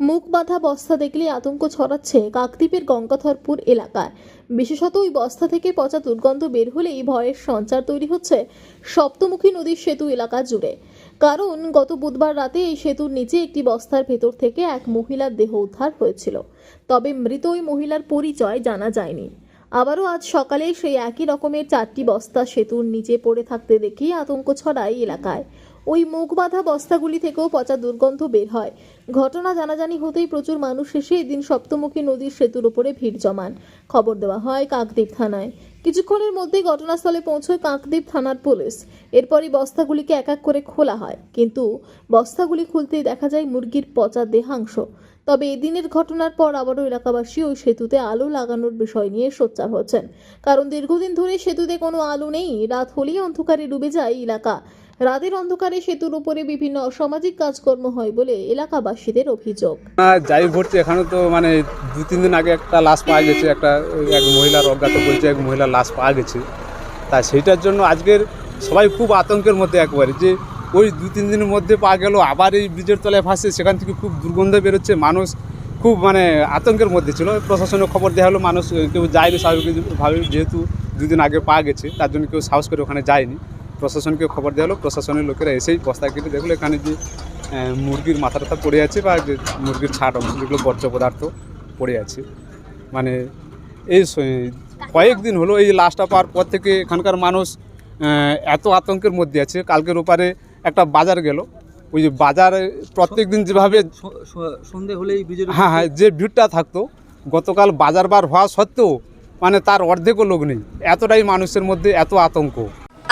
মুখ বাঁধা বস্তা দেখলে আতঙ্ক ছড়াচ্ছে কাকদ্বীপের গঙ্গাধরপুর এলাকায়। বিশেষত ওই বস্তা থেকে পচা দুর্গন্ধ বের হলেই ভয়ের সঞ্চার তৈরি হচ্ছে সপ্তমুখী নদীর সেতু এলাকা জুড়ে। কারণ গত বুধবার রাতে এই সেতুর নিচে একটি বস্তার ভেতর থেকে এক মহিলার দেহ উদ্ধার হয়েছিল। তবে মৃত ওই মহিলার পরিচয় জানা যায়নি। আবারও আজ সকালে সেই একই রকমের চারটি বস্তা সেতুর নিচে পড়ে থাকতে দেখেই আতঙ্ক ছড়ায় এলাকায়। ওই মুখ বাঁধা বস্তাগুলি থেকেও পচা দুর্গন্ধ বের হয়। ঘটনা জানাজানি হতেই প্রচুর মানুষ এসে এদিন সপ্তমুখী নদীর সেতুর উপরে ভিড় জমান। খবর দেওয়া হয় কাকদ্বীপ থানায়। কিছুক্ষণের মধ্যেই ঘটনাস্থলে পৌঁছয় কাকদ্বীপ থানার পুলিশ। এরপরই বস্তাগুলিকে এক এক করে খোলা হয়। কিন্তু বস্তাগুলি খুলতেই দেখা যায় মুরগির পচা দেহাংশ। তবে এদিনের ঘটনার পর আবারও এলাকাবাসী ওই সেতুতে আলো লাগানোর বিষয় নিয়ে সোচ্চার হচ্ছেন। কারণ দীর্ঘদিন ধরে সেতুতে কোনো আলো নেই, রাত হলেই অন্ধকারে ডুবে যায় এলাকা। রাতের অন্ধকারে সেতুর উপরে বিভিন্ন অসামাজিক কাজকর্ম হয় বলে এলাকাবাসীদের অভিযোগ। যাই ভরছে এখানে তো মানে দু তিন দিন আগে একটা লাশ পাওয়া গেছে, একটা, এক মহিলার অজ্ঞাত বলছে এক মহিলার লাশ পাওয়া গেছে। তা সেইটার জন্য আজকের সবাই খুব আতঙ্কের মধ্যে একবারে যে ওই দু, তিন দিনের মধ্যে পাওয়া গেল। আবার এই ব্রিজের তলায় ভাসছে সেখান থেকে খুব দুর্গন্ধ বেরোচ্ছে, মানুষ খুব মানে আতঙ্কের মধ্যে ছিল। প্রশাসনের খবর দেওয়া হলো, মানুষ কেউ যায়নি স্বাভাবিকভাবে, যেহেতু দুদিন আগে পাওয়া গেছে, তার জন্য কেউ সাহস করে ওখানে যায়নি। প্রশাসনকে খবর দেওয়া হলো, প্রশাসনের লোকেরা এসেই বস্তা কেটে দেখল, এখানে যে মুরগির মাথা টাথা পড়ে আছে, বা যে মুরগির ছাট অংশ যেগুলো বর্জ্য পদার্থ পড়ে আছে। মানে এই কয়েকদিন হলো, এই লাশটা পাওয়ার পর থেকে এখানকার মানুষ এত আতঙ্কের মধ্যে আছে। কালকের ওপারে একটা বাজার গেল। ওই যে বাজারে প্রত্যেক দিন যেভাবে সন্ধে হলেই ব্রিজের হ্যাঁ হ্যাঁ যে ভিড়টা থাকতো গতকাল বাজার বার হওয়া সত্ত্বেও মানে তার অর্ধেকও লোক নেই। এতটাই মানুষের মধ্যে এত আতঙ্ক।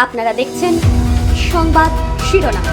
আপনারা দেখছেন সংবাদ শিরোনাম।